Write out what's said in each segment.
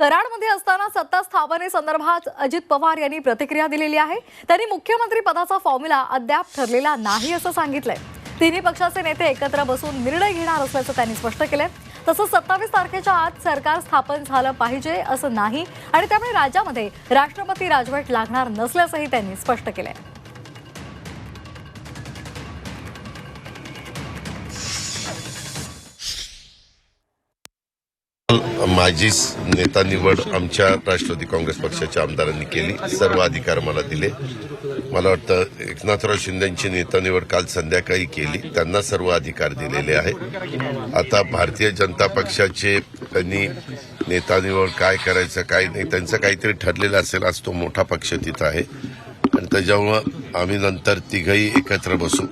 कराडमध्ये असताना सत्ता स्थापनेसंदर्भात अजित पवार यांनी प्रतिक्रिया दिलेली आहे. त्यांनी मुख्यमंत्री पदाचा फॉर्म्युला अद्याप ठरलेला नाही असं सांगितलंय. तिन्ही पक्षाचे नेते एकत्र बसून निर्णय घेणार असल्याचं त्यांनी स्पष्ट केलंय. तसंच सत्तावीस तारखेच्या आत सरकार स्थापन झालं पाहिजे असं नाही आणि त्यामुळे राज्यामध्ये राष्ट्रपती राजवट लागणार नसल्याचंही त्यांनी स्पष्ट केलंय. माझी नेता निवड आमच्या राष्ट्रवादी काँग्रेस पक्षाच्या आमदारांनी केली. सर्व अधिकार मला दिले. मला वाटतं एकनाथराव शिंदेची नेता निवड काल संध्याकाळी केली. त्यांना सर्व अधिकार दिलेले आहे. आता भारतीय जनता पक्षाचे त्यांनी नेता निवड काय करायचं काय नाही त्यांचं काहीतरी ठरलेलं असेल आज तो मोठा पक्ष तिथं आहे. आणि त्याच्यामुळं आम्ही नंतर तिघही एकत्र बसू.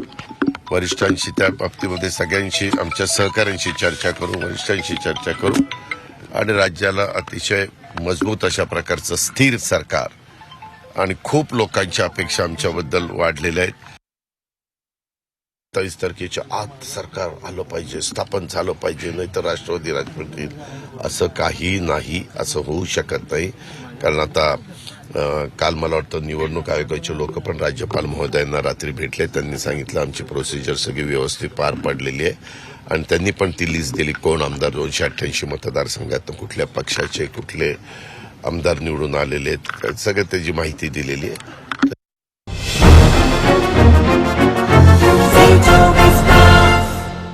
वरिष्ठांशी त्या बाबतीमध्ये सगळ्यांशी आमच्या सहकाऱ्यांशी चर्चा करू वरिष्ठांशी चर्चा करू. आणि राज्याला अतिशय मजबूत अशा प्रकारचं स्थिर सरकार आणि खूप लोकांच्या अपेक्षा आमच्याबद्दल वाढलेल्या आहेत. सत्तावीस तारखेच्या आत सरकार आलं पाहिजे स्थापन झालं पाहिजे नाही तर राष्ट्रवादी राजवट असं काही नाही असं होऊ शकत नाही. कारण आता काल मला वाटतं निवडणूक आयोगाचे लोक पण राज्यपाल महोदयांना रात्री भेटले. त्यांनी सांगितलं आमची प्रोसिजर सगळी व्यवस्थित पार पडलेली आहे. आणि त्यांनी पण ती लिस्ट दिली. कोण आमदार? दोनशे अठ्ठ्याऐंशी मतदारसंघातून कुठल्या पक्षाचे कुठले आमदार निवडून आलेले आहेत? सगळं त्याची माहिती दिलेली आहे.